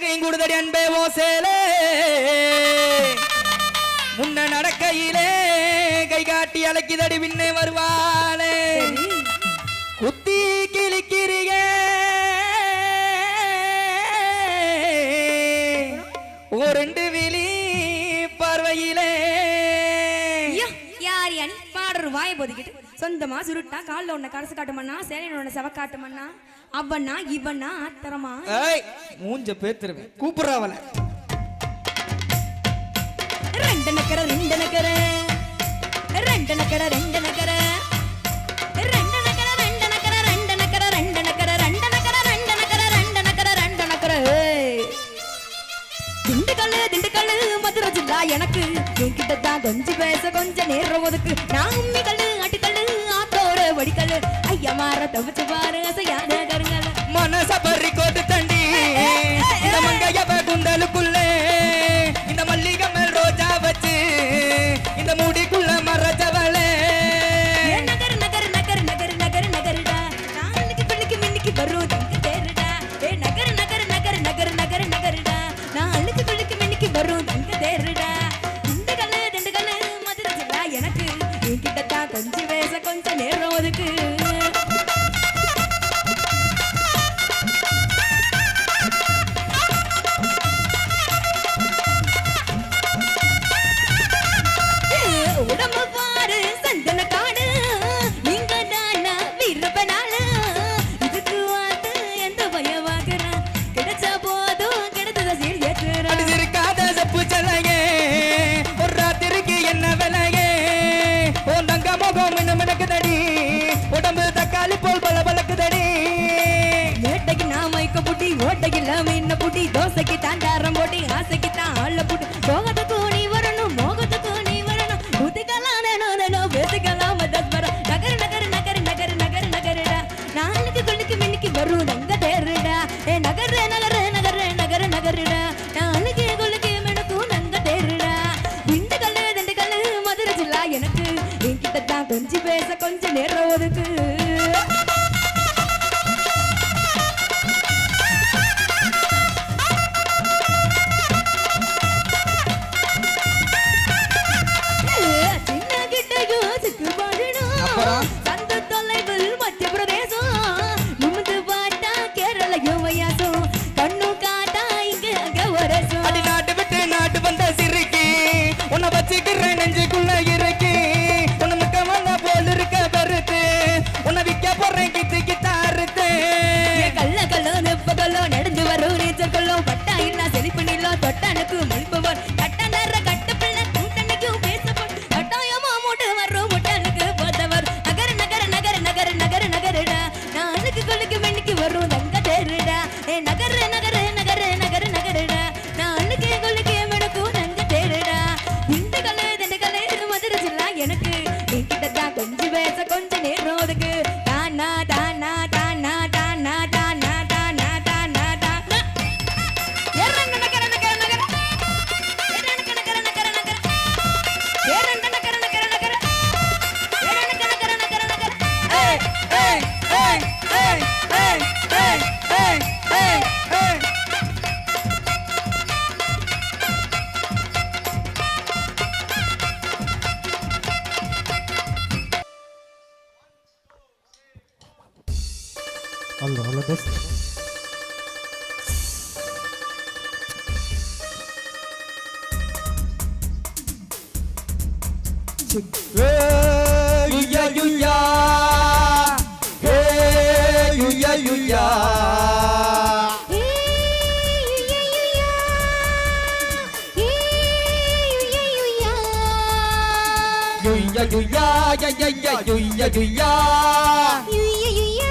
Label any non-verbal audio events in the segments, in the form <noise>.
உலகையும் கூடுதடி அன்பே ஓ சேலே முன்ன நடக்கையிலே கை காட்டி அலைக்குதடி பின்னே வருவாளே. குத்தி கிழிக்கிறீங்க. ஒரு ரெண்டு அணி பாடுற வாயை பொதுக்கிட்டு சொந்தமா சுருட்டா கால உன்ன கரசு காட்டுமண்ணா சேனையில் உன்ன செவ காட்டுமண்ணா அவனா இவனா ஆத்திரமா? மூஞ்ச பேத்துருவேன் கூப்பிடுறாவல ரெண்டு நக்கர ரெண்டு நக்கர. ரெண்டு நக்கர ரெண்டு நக்கர. எனக்கு உன்கிட்ட தான் கொஞ்சம் பேச கொஞ்சம் நேரம் ஒதுக்கு. நான் உண்மைகள் அட்டுக்கல் ஆத்தோட வடிக்கல் ஐயா மாற தவிச்சு பாரு அசையாத நிலம் என்ன புட்டி? தோசைக்கு தான் தாரம் போட்டி ஆசைக்கு தான் ஆள புட்டி. போகத்துக்கு நீ வரணும் மோகத்துக்கு நீ வரணும். புத்திக்கலாம் நானோ பேசிக்கலாம் தஸ்மரம் நகர் நகர் நகர் நகர் நகர் நகரடா. நாளுக்கு கொள்ளுக்கு மின்னுக்கு வரும் நங்க தேருடா. ஏ நகர் நகர் நகர் நகர் நகருடா. நாளுக்கு கொள்ளுக்கு மினுக்கும் நங்க தேருடா. திண்டுக்கல்லு திண்டுக்கல்லு மதுரை ஜில்லா எனக்கு. என்கிட்ட தான் கொஞ்சம் பேச கொஞ்சம் நேரம் ஒதுக்கு. Nagar Nagar Allah Allah best. Hey, yuya yuya. Hey, yuya yuya. Yuya yuya, yuya yuya, yuya yuya. Yuya yuya.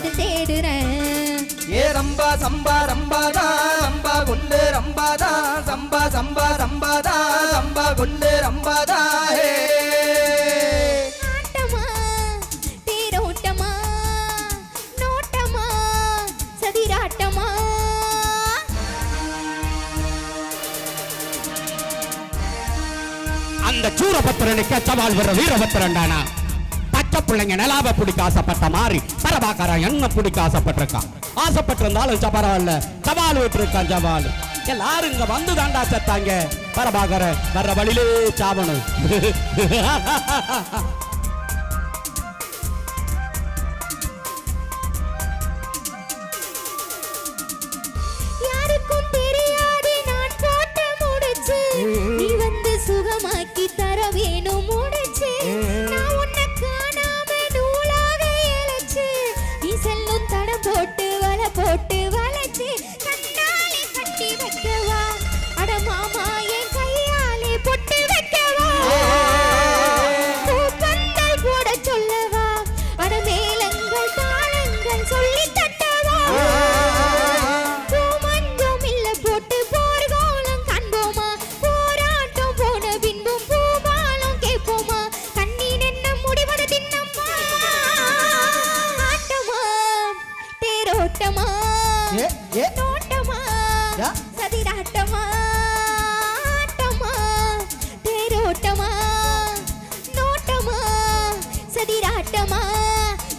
பதில் தேடுறேன் ஏ ரம்பா சம்பா ரம்பாதா ரம்பா கொண்டு ரம்பாதா சம்பா சம்பா ரம்பாதா சம்பா கொண்டு ஹே. தேரோட்டமா நோட்டமா சதிராட்டமா. அந்த சூரபத்திரனுக்கு சவால் வர வீரபத்திரன்டானா பச்சை பிள்ளைங்க நிலாவை பிடிக்க ஆசைப்பட்ட மாதிரி பரபாக்காரன் என்ன பிடிக்க ஆசைப்பட்டிருக்கான்? ஆசைப்பட்டிருந்தாலும் பரவாயில்ல சவால் விட்டுருக்கான் சவால் எல்லாரும் இங்க வந்து தாண்டா செத்தாங்க. பரபாகர வர்ற வழியிலே சாவணும். <laughs> சதிராட்டமா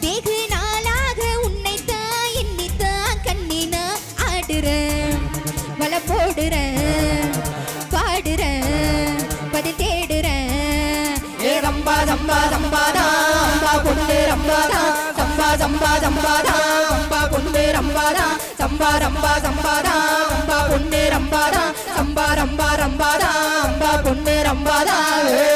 வெகு நாளாக உன்னை எண்ணித்தான் கண்ணினா ஆடுறேன். வல போடுறேன் பாடுறேன் பதில் தேடுறேன். ஏ ரம்பா சம்பா சம்பாதா ரம்பா கொண்டு ரம்பாதா சம்பா சம்பா சம்பாதா ரம்பா கொண்டு ரம்பாதா சம்பா ரம்பா சம்பாதா ரம்பா கொண்டு ரம்பாதா சம்பா ரம்பா ரம்பாதா ரம்பா கொண்டு ரம்பாதா ஏ